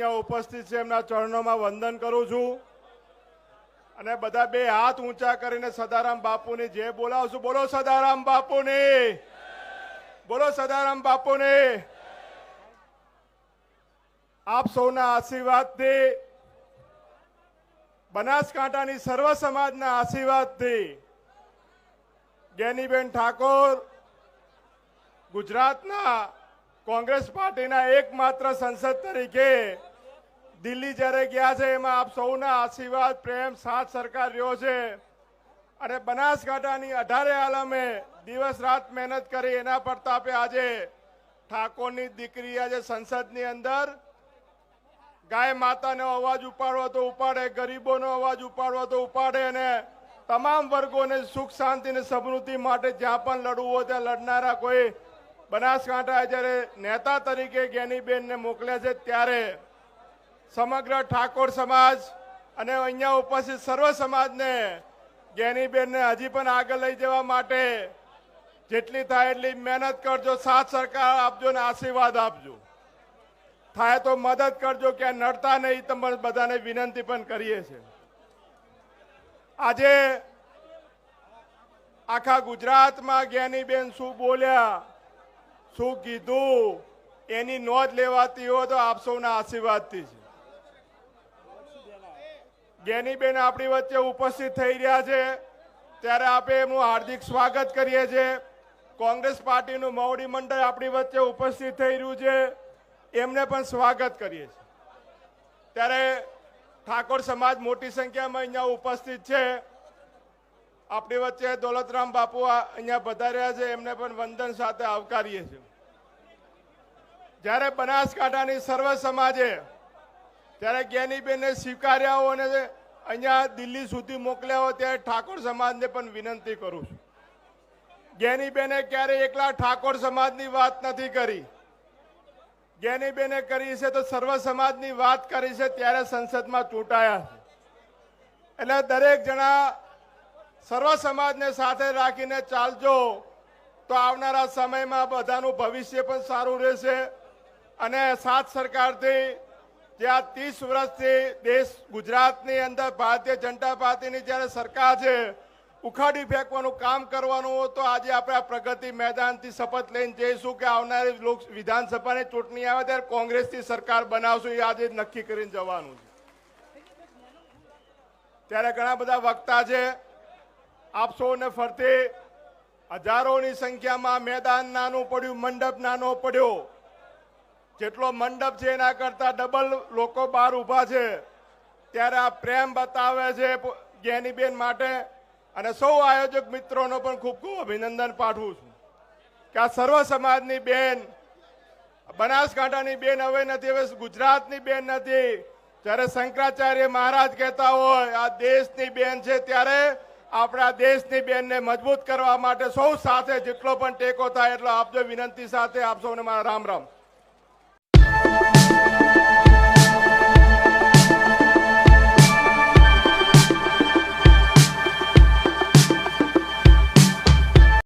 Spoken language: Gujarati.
અહીંયા ઉપસ્થિત છે, એમના ચરણોમાં વંદન કરું છું. અને બધા બે હાથ ઊંચા કરીને સદારામ બાપુને જે બોલાવશું, બોલો સદારામ બાપુને. બોલો સદારામ બાપુને. આપ સૌના આશીર્વાદથી, બનાસકાંઠાની સર્વ સમાજના આશીર્વાદથી જ્ઞાનીબેન ઠાકોર, ગુજરાતના કોંગ્રેસ પાર્ટીના એકમાત્ર સંસદ તરીકે દિલ્હી જ્યારે ગયા છે, એમાં આપ સૌના આશીર્વાદ, પ્રેમ, સાથ સરકાર રહ્યો છે. અને બનાસકાંઠાની અઢારે આલમે દિવસ રાત મહેનત કરી, એના પ્રતાપે આજે ઠાકોરની દીકરી, આજે સંસદની અંદર ગાય માતાનો અવાજ ઉપાડવો તો ઉપાડે, ગરીબોનો અવાજ ઉપાડવો તો ઉપાડે અને તમામ વર્ગોને સુખ, શાંતિ અને સમૃદ્ધિ માટે જ્યાં પણ લડવું હોય ત્યાં લડનારા કોઈ બનાસકાંઠા જ્યારે નેતા તરીકે જ્ઞાનીબેનને મોકલે છે, ત્યારે સમગ્ર ઠાકોર સમાજ અને અહીંયા ઉપસ્થિત સર્વ સમાજને જ્ઞાનીબેનને હજી પણ આગળ લઈ જવા માટે જેટલી થાય એટલી મહેનત કરજો, સાથ સરકાર આપજો ને આશીર્વાદ આપજો. થાય તો મદદ કરજો કે નડતા નહીં તમે બધાને વિનંતી પણ કરીએ છીએ આજે આખા ગુજરાતમાં જ્ઞાનીબેન શું બોલ્યા, શું કીધું, એની નોંધ લેવાતી હોય તો આપ સૌના આશીર્વાદથી છે જ્ઞાનીબેન આપણી વચ્ચે ઉપસ્થિત થઈ રહ્યા છે. ત્યારે આપણે એમનું હાર્દિક સ્વાગત કરીએ છીએ. કોંગ્રેસ પાર્ટીનું મોવડી મંડળ આપણી વચ્ચે ઉપસ્થિત થઈ રહ્યું છે. એમને પણ સ્વાગત કરીએ છીએ. ત્યારે ઠાકોર સમાજ મોટી સંખ્યામાં અહીંયા ઉપસ્થિત છે. આપણી વચ્ચે દોલતરામ બાપુ અહીંયા પધાર્યા છે. એમને પણ વંદન સાથે આવકારીએ છીએ. જ્યારે બનાસકાંઠાની સર્વ સમાજે ત્યારે જ્ઞાનીબેને સ્વીકાર્યા હોય અને અહીંયા દિલ્હી સુધી મોકલ્યા હોય ત્યારે ઠાકોર સમાજને પણ વિનંતી કરું છું. જ્ઞાનીબેને ક્યારે એકલા ઠાકોર સમાજની વાત નથી કરી. જ્ઞાનીબેને કરી છે તો સર્વ સમાજની વાત કરી છે ત્યારે સંસદમાં ચૂંટાયા છે. એટલે દરેક જણા સર્વ સમાજને સાથે રાખીને ચાલજો તો આવનારા સમયમાં બધાનું ભવિષ્ય પણ સારું રહેશે. અને સાત સરકારથી આ ત્રીસ વર્ષથી દેશ ગુજરાતની અંદર ભારતીય જનતા પાર્ટીની જ્યારે સરકાર છે, ઉખાડી ફેંકવાનું કામ કરવાનું હોય તો આજે આપણે આ પ્રગતિ મેદાનથી શપથ લઈને જઈશું કે આવનારી લોક, વિધાનસભાની ચૂંટણી આવે ત્યારે કોંગ્રેસની સરકાર બનાવશું એ આજે નક્કી કરીને જવાનું છે. ત્યારે ઘણા બધા વક્તા છે, આપ ફરતે હજારોની સંખ્યામાં મેદાન નાનું પડ્યું, મંડપ નાનો પડ્યો. જેટલો મંડપ છે એના કરતા ડબલ લોકો બહાર ઊભા છે. ત્યારે આ પ્રેમ બતાવે છે જ્ઞાનીબેન માટે. અને સૌ આયોજક મિત્રોનો પણ ખૂબ ખૂબ અભિનંદન પાઠવું છું. કે આ સર્વ સમાજની બેન, બનાસકાંઠાની બેન હવે નથી, હવે ગુજરાતની બેન નથી. જ્યારે શંકરાચાર્ય મહારાજ કહેતા હોય, આ દેશની બેન છે, ત્યારે આપણા દેશની બેનને મજબૂત કરવા માટે સૌ સાથે જેટલો પણ ટેકો થાય એટલો આપજો વિનંતી સાથે આપ સૌને મારા રામ રામ.